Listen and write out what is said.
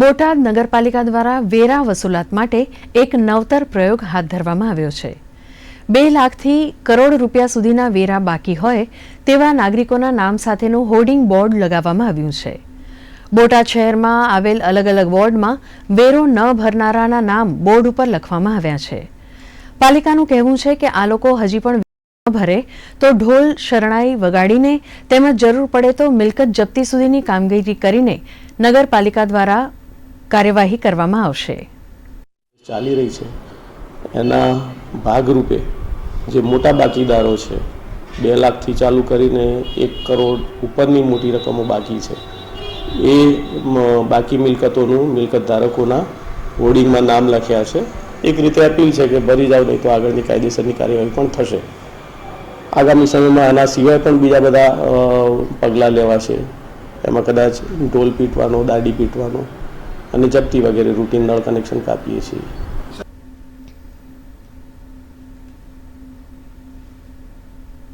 બોટાદ નગરપાલિકા દ્વારા વેરા વસૂલાત માટે એક નવતર પ્રયોગ હાથ ધરવામાં આવ્યો છે. બે લાખથી કરોડ રૂપિયા સુધીના વેરા બાકી હોય તેવા નાગરિકોના નામ સાથેનું હોર્ડિંગ બોર્ડ લગાવવામાં આવ્યું છે. બોટાદ શહેરમાં આવેલ અલગ અલગ વોર્ડમાં વેરો ન ભરનારાના નામ બોર્ડ ઉપર લખવામાં આવ્યા છે. પાલિકાનું કહેવું છે કે આ લોકો હજી પણ ભરે તો ઢોલ, શરણાઈ વગાડીને તેમજ જરૂર પડે તો મિલકત જપ્તી સુધીની કામગીરી કરીને નગરપાલિકા દ્વારા કાર્યવાહી કરવામાં આવશે. ચાલી રહી છે. એના ભાગરૂપે જે મોટા બાકીદારો છે, બે લાખથી ચાલુ કરીને એક કરોડ ઉપરની મોટી રકમો બાકી છે. એ બાકી મિલકતોનું મિલકત ધારકોના હોર્ડિંગમાં નામ લખ્યા છે. એક રીતે અપીલ છે કે ભરી જાવ નહીં તો આગળની કાયદેસરની કાર્યવાહી પણ થશે. આગામી સમયમાં આના સિવાય પણ બીજા બધા પગલાં પગલાં લેવાશે એમાં કદાચ ઢોલ પીટવાનો દાડી પીટવાનો અને જપ્તી વગેરે રૂટીન નળ કનેક્શન કાપીએ છીએ.